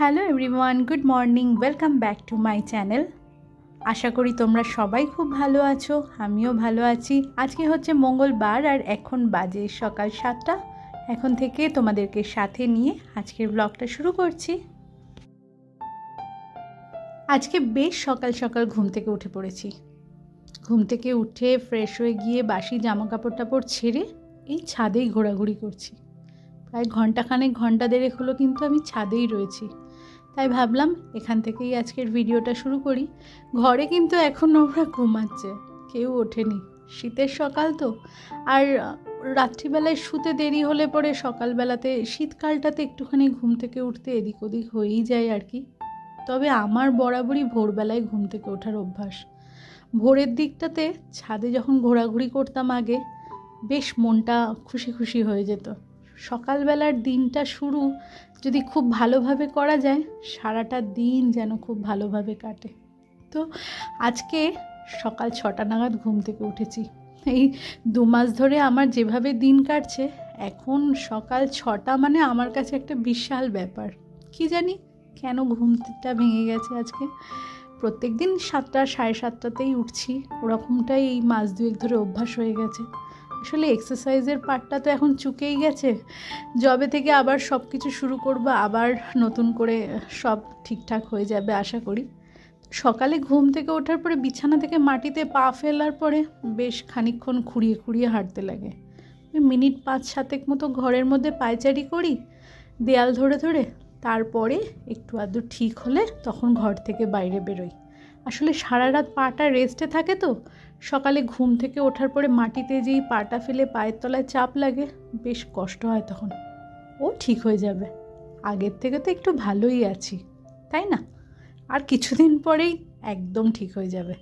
Hello everyone, good morning, welcome back to my channel. আশা করি তোমরা সবাই খুব ভালো আছো, আমিও ভালো আছি। আজকে হচ্ছে মঙ্গলবার আর এখন বাজে সকাল সাতটা। এখন থেকে তোমাদেরকে সাথে নিয়ে আজকের ব্লগটা শুরু করছি। আজকে বেশ সকাল সকাল ঘুম থেকে উঠে পড়েছি। ঘুম থেকে উঠে ফ্রেশ হয়ে গিয়ে বাসি জামা কাপড় টাপড় ছেড়ে এই ছাদেই ঘোরাঘুরি করছি। প্রায় ঘন্টাখানেক, ঘণ্টা দেড়েক হলো কিন্তু আমি ছাদেই রয়েছি। তাই ভাবলাম এখান থেকেই আজকের ভিডিওটা শুরু করি। ঘরে কিন্তু এখন ওরা ঘুমাচ্ছে, কেউ ওঠেনি। শীতের সকাল তো, আর রাত্রিবেলায় শুতে দেরি হলে পরে সকালবেলাতে শীতকালটাতে একটুখানি ঘুম থেকে উঠতে এদিক ওদিক হয়েই যায় আর কি। তবে আমার বরাবরই ভোরবেলায় ঘুম থেকে ওঠার অভ্যাস। ভোরের দিকটাতে ছাদে যখন ঘোরাঘুরি করতাম আগে, বেশ মনটা খুশি খুশি হয়ে যেত। সকালবেলার দিনটা শুরু যদি খুব ভালোভাবে করা যায়, সারাটা দিন যেন খুব ভালোভাবে কাটে। তো আজকে সকাল ছটা নাগাদ ঘুম থেকে উঠেছি। এই দু মাস ধরে আমার যেভাবে দিন কাটছে, এখন সকাল ছটা মানে আমার কাছে একটা বিশাল ব্যাপার। কি জানি কেন ঘুমটা ভেঙে গেছে আজকে। প্রত্যেক দিন সাতটা, সাড়ে সাতটাতেই উঠছি। ওরকমটাই এই মাস দুয়েক ধরে অভ্যাস হয়ে গেছে। আসলে এক্সারসাইজের পার্টটা তো এখন চুকেই গেছে। জবে থেকে আবার সব কিছু শুরু করব, আবার নতুন করে সব ঠিকঠাক হয়ে যাবে আশা করি। সকালে ঘুম থেকে ওঠার পরে বিছানা থেকে মাটিতে পা ফেলার পরে বেশ খানিকক্ষণ খুঁড়িয়ে খুঁড়িয়ে হাঁটতে লাগে। মিনিট পাঁচ সাতেক মতো ঘরের মধ্যে পায়চারি করি, দেয়াল ধরে ধরে, তারপরে একটু আধটু ঠিক হলে তখন ঘর থেকে বাইরে বেরোই। আসলে সারা রাত পাটা রেস্টে থাকে তো? সকালে ঘুম থেকে ওঠার পরে মাটিতে যেই পাটা ফেলে পায়ের তলায় চাপ লাগে, বেশ কষ্ট হয় তখন। ও ঠিক হয়ে যাবে। আগের থেকে তো একটু ভালোই আছি, তাই না? আর কিছুদিন পরেই একদম ঠিক হয়ে যাবে।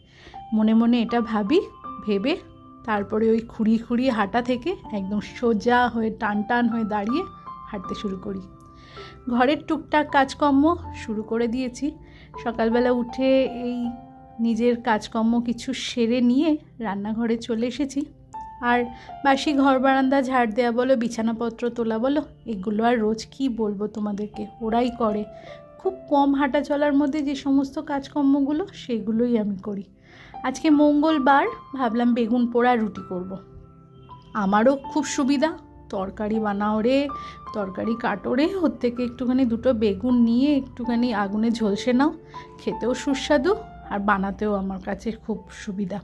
মনে মনে এটা ভাবি, ভেবে তারপরে ওই খুঁড়িয়ে খুঁড়িয়ে হাঁটা থেকে একদম সোজা হয়ে টান টান হয়ে দাঁড়িয়ে হাঁটতে শুরু করি। ঘরের টুকটাক কাজকর্ম শুরু করে দিয়েছি। সকালবেলা উঠে এই নিজের কাজকর্ম কিছু সেরে নিয়ে রান্নাঘরে চলে এসেছি। আর বাসি ঘর বারান্দা ঝাড় দেওয়া বলো, বিছানাপত্র তোলা বলো, এগুলো আর রোজ কি বলব তোমাদেরকে? ওরাই করে। খুব কম হাঁটা চলার মধ্যে যে সমস্ত কাজকর্মগুলো সেগুলোই আমি করি। আজকে মঙ্গলবার, ভাবলাম বেগুন পোড়া রুটি করব। আমারও খুব সুবিধা তরকারি বানাও রে, তরকারি কাটো রে, ওর থেকে একটুখানি দুটো বেগুন নিয়ে একটুখানি আগুনে ঝলসে নাও, খেতেও সুস্বাদু আর বানাতেও আমার কাছে খুব সুবিধা।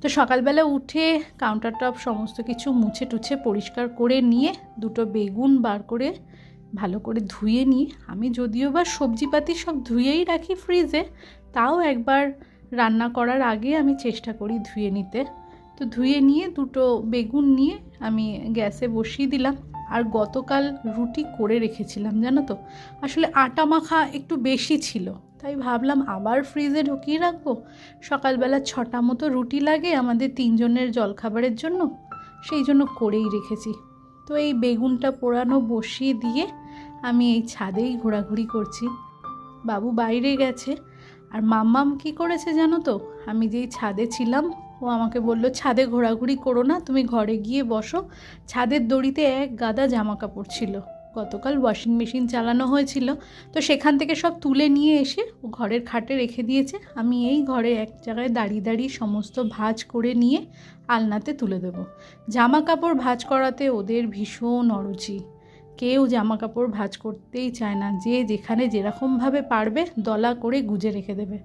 তো সকালবেলা উঠে কাউন্টার টপ সমস্ত কিছু মুছে টুছে পরিষ্কার করে নিয়ে দুটো বেগুন বার করে ভালো করে ধুয়ে নিয়ে, আমি যদিও বা সবজিপাতি সব ধুয়েই রাখি ফ্রিজে তাও একবার রান্না করার আগে আমি চেষ্টা করি ধুয়ে নিতে। তো ধুয়ে নিয়ে, দুটো বেগুন নিয়ে আমি গ্যাসে বসিয়ে দিলাম। আর গতকাল রুটি করে রেখেছিলাম, জানো তো? আসলে আটা মাখা একটু বেশি ছিল, তাই ভাবলাম আবার ফ্রিজে ঢুকিয়ে রাখব। সকালবেলা ছটা মতো রুটি লাগে আমাদের তিনজনের জলখাবারের জন্য, সেই জন্য করেই রেখেছি। তো এই বেগুনটা পোড়ানো বসিয়ে দিয়ে আমি এই ছাদেই ঘোরাঘুরি করছি। বাবু বাইরে গেছে, আর মাম্মাম কি করেছে জানো তো? আমি যেই ছাদে ছিলাম ও আমাকে বলল, ছাদে ঘোরাঘুরি করো না, তুমি ঘরে গিয়ে বসো। ছাদের দড়িতে এক গাদা জামা কাপড় ছিল। গতকাল ওয়াশিং মেশিন চালানো হয়েছিল, তো সেখান থেকে সব তুলে নিয়ে এসে ও ঘরের খাটে রেখে দিয়েছে। আমি এই ঘরে এক জায়গায় দাঁড়িয়ে দাঁড়িয়ে সমস্ত ভাজ করে নিয়ে আলনাতে তুলে দেবো। জামা কাপড় ভাজ করাতে ওদের ভীষণ অরুচি। কেউ জামা কাপড় ভাজ করতেই চায় না। যে যেখানে যেরকমভাবে পারবে দলা করে গুজে রেখে দেবে।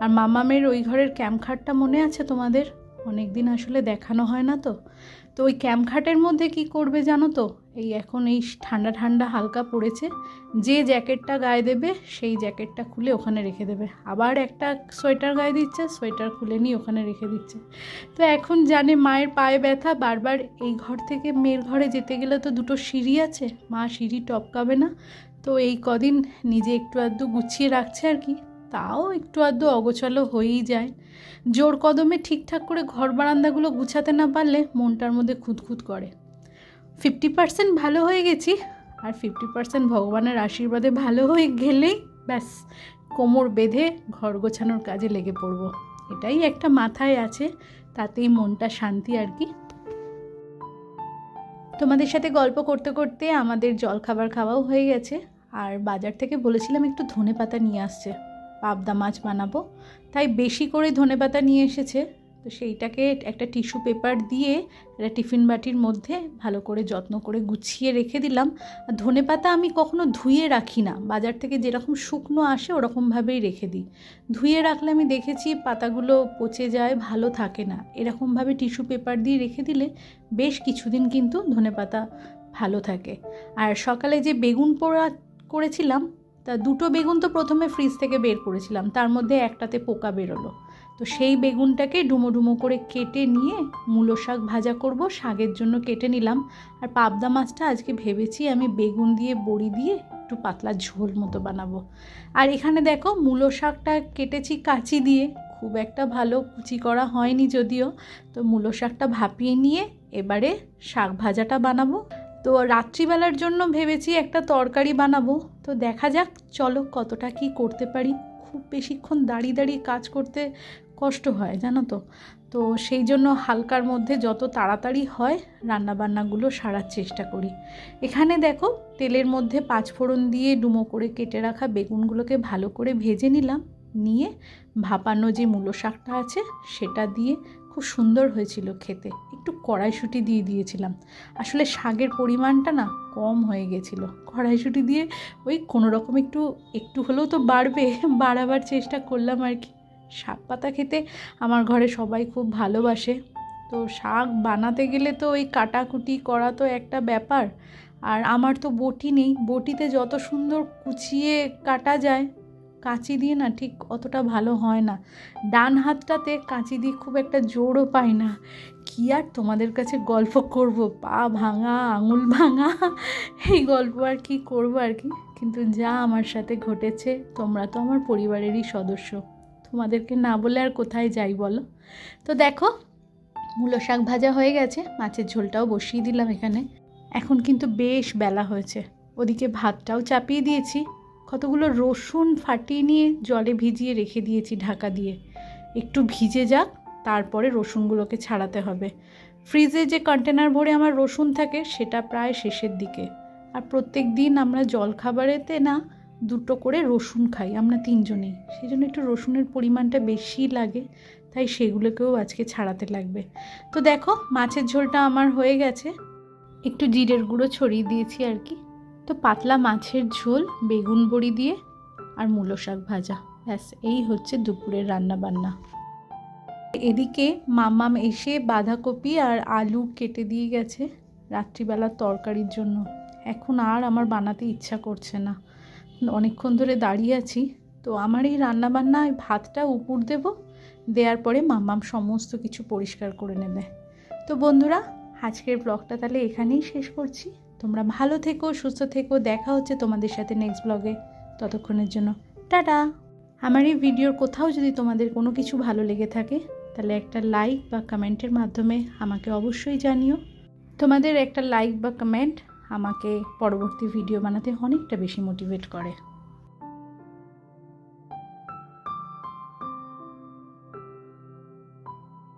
আর মামামের ওই ঘরের ক্যাম্পখাটটা মনে আছে তোমাদের? অনেক দিন আসলে দেখানো হয় না তো। তো ওই ক্যাম্পঘাটের মধ্যে কি করবে জানো তো? এই এখন এই ঠান্ডা ঠান্ডা হালকা পড়েছে। যে জ্যাকেটটা গায়ে দেবে, সেই জ্যাকেটটা খুলে ওখানে রেখে দেবে। আবার একটা সোয়েটার গায়ে দিচ্ছে, সোয়েটার খুলে নিয়ে ওখানে রেখে দিচ্ছে। তো এখন জানে মায়ের পায়ে ব্যথা, বারবার এই ঘর থেকে মেয়ের ঘরে যেতে গেলে তো দুটো সিঁড়ি আছে। মা সিঁড়ি টপকাবে না। তো এই কদিন নিজে একটু আধটু গুছিয়ে রাখছে আর কি। তাও একটু আধটু অগোছালো হয়েই যায়। জোর কদমে ঠিকঠাক করে ঘর বারান্দাগুলো গুছাতে না পারলে মনটার মধ্যে খুঁতখুত করে। ফিফটি পার্সেন্ট ভালো হয়ে গেছি, আর ফিফটি পার্সেন্ট ভগবানের আশীর্বাদে ভালো হয়ে গেলেই ব্যাস, কোমর বেঁধে ঘর গোছানোর কাজে লেগে পড়ব। এটাই একটা মাথায় আছে, তাতেই মনটা শান্তি আর কি। তোমাদের সাথে গল্প করতে করতে আমাদের জলখাবার খাওয়াও হয়ে গেছে, আর বাজার থেকে বলেছিলাম একটু ধনে পাতা নিয়ে আসছে। পাবদা মাছ বানাবো। তাই বেশি করে ধনে পাতা নিয়ে এসেছে। তো সেইটাকে একটা টিস্যু পেপার দিয়ে একটা টিফিন বাটির মধ্যে ভালো করে যত্ন করে গুছিয়ে রেখে দিলাম। ধনে পাতা আমি কখনো ধুয়ে রাখি না। বাজার থেকে যেরকম শুকনো আসে ওরকমভাবেই রেখে দিই। ধুয়ে রাখলে আমি দেখেছি পাতাগুলো পচে যায়, ভালো থাকে না। এরকমভাবে টিস্যু পেপার দিয়ে রেখে দিলে বেশ কিছুদিন কিন্তু ধনে পাতা ভালো থাকে। আর সকালে যে বেগুন পোড়া করেছিলাম তা দুটো বেগুন তো প্রথমে ফ্রিজ থেকে বের করেছিলাম, তার মধ্যে একটাতে পোকা বেরোলো। তো সেই বেগুনটাকে ডুমো ডুমো করে কেটে নিয়ে মূলো শাক ভাজা করব, শাকের জন্য কেটে নিলাম। আর পাবদা মাছটা আজকে ভেবেছি আমি বেগুন দিয়ে, বড়ি দিয়ে একটু পাতলা ঝোল মতো বানাবো। আর এখানে দেখো মূলো শাকটা কেটেছি কাঁচি দিয়ে, খুব একটা ভালো কুচি করা হয়নি যদিও। তো মূলো শাকটা ভাপিয়ে নিয়ে এবারে শাক ভাজাটা বানাবো। তো রাত্রিবেলার জন্য ভেবেছি একটা তরকারি বানাবো। তো দেখা যাক, চলো কতটা কি করতে পারি। খুব বেশিক্ষণ দাঁড়িয়ে দাঁড়িয়ে কাজ করতে কষ্ট হয়, জানো তো। তো সেই জন্য হালকার মধ্যে যত তাড়াতাড়ি হয়, রান্নাবান্নাগুলো সারার চেষ্টা করি। এখানে দেখো, তেলের মধ্যে পাঁচফোড়ন দিয়ে ডুমো করে কেটে রাখা বেগুনগুলোকে ভালো করে ভেজে নিলাম। নিয়ে ভাপানো যে মূলো শাকটা আছে, সেটা দিয়ে খুব সুন্দর হয়েছিল খেতে। একটু কড়াইশুঁটি দিয়ে দিয়েছিলাম। আসলে শাকের পরিমাণটা না কম হয়ে গেছিল। কড়াইশুঁটি দিয়ে ওই কোনো রকম একটু একটু হলেও তো বাড়বে, বাড়াবার চেষ্টা করলাম আর কি। শাক পাতা খেতে আমার ঘরে সবাই খুব ভালোবাসে। তো শাক বানাতে গেলে তো ওই কাটাকুটি করা তো একটা ব্যাপার। আর আমার তো বটি নেই। বটিতে যত সুন্দর কুচিয়ে কাটা যায় কাঁচি দিয়ে না ঠিক অতটা ভালো হয় না। ডান হাতটাতে কাঁচি দিয়ে খুব একটা জোরও পাই না। কি আর তোমাদের কাছে গল্প করব? পা ভাঙা, আঙুল ভাঙা, এই গল্প আর কি করব আর কি? কিন্তু যা আমার সাথে ঘটেছে, তোমরা তো আমার পরিবারেরই সদস্য। তোমাদেরকে না বলে আর কোথায় যাই বলো? তো দেখো, মূলো শাক ভাজা হয়ে গেছে, মাছের ঝোলটাও বসিয়ে দিলাম এখানে। এখন কিন্তু বেশ বেলা হয়েছে। ওদিকে ভাতটাও চাপিয়ে দিয়েছি। কতগুলো রসুন ফাটিয়ে নিয়ে জলে ভিজিয়ে রেখে দিয়েছি ঢাকা দিয়ে। একটু ভিজে যাক, তারপরে রসুনগুলোকে ছাড়াতে হবে। ফ্রিজে যে কন্টেনার ভরে আমার রসুন থাকে, সেটা প্রায় শেষের দিকে। আর প্রত্যেক দিন আমরা জলখাবারেতে না দুটো করে রসুন খাই, আমরা তিনজনেই। সেই জন্য একটু রসুনের পরিমাণটা বেশি লাগে, তাই সেগুলোকেও আজকে ছাড়াতে লাগবে। তো দেখো, মাছের ঝোলটা আমার হয়ে গেছে। একটু জিরের গুঁড়ো ছড়িয়ে দিয়েছি আর কি। তো পাতলা মাছের ঝোল, বেগুন বড়ি দিয়ে আর মূলো শাক ভাজা। ব্যাস, এই হচ্ছে দুপুরের রান্না বান্না এদিকে মামাম এসে বাঁধাকপি আর আলু কেটে দিয়ে গেছে রাত্রিবেলার তরকারির জন্য। এখন আর আমার বানাতে ইচ্ছা করছে না। অনেকক্ষণ ধরে দাঁড়িয়ে আছি। তো আমার এই রান্নাবান্না ভাতটা উপর দেব, দেওয়ার পরে মাম্মাম সমস্ত কিছু পরিষ্কার করে নেবে। তো বন্ধুরা, আজকের ব্লগটা তাহলে এখানেই শেষ করছি। তোমরা ভালো থেকো, সুস্থ থেকো। দেখা হচ্ছে তোমাদের সাথে নেক্সট ব্লগে ততক্ষণের জন্য টাটা। আমার এই ভিডিওর কোথাও যদি তোমাদের কোনো কিছু ভালো লেগে থাকে, তাহলে একটা লাইক বা কমেন্টের মাধ্যমে আমাকে অবশ্যই জানিও। তোমাদের একটা লাইক বা কমেন্ট আমাকে পরবর্তী ভিডিও বানাতে অনেকটা বেশি মোটিভেট করে।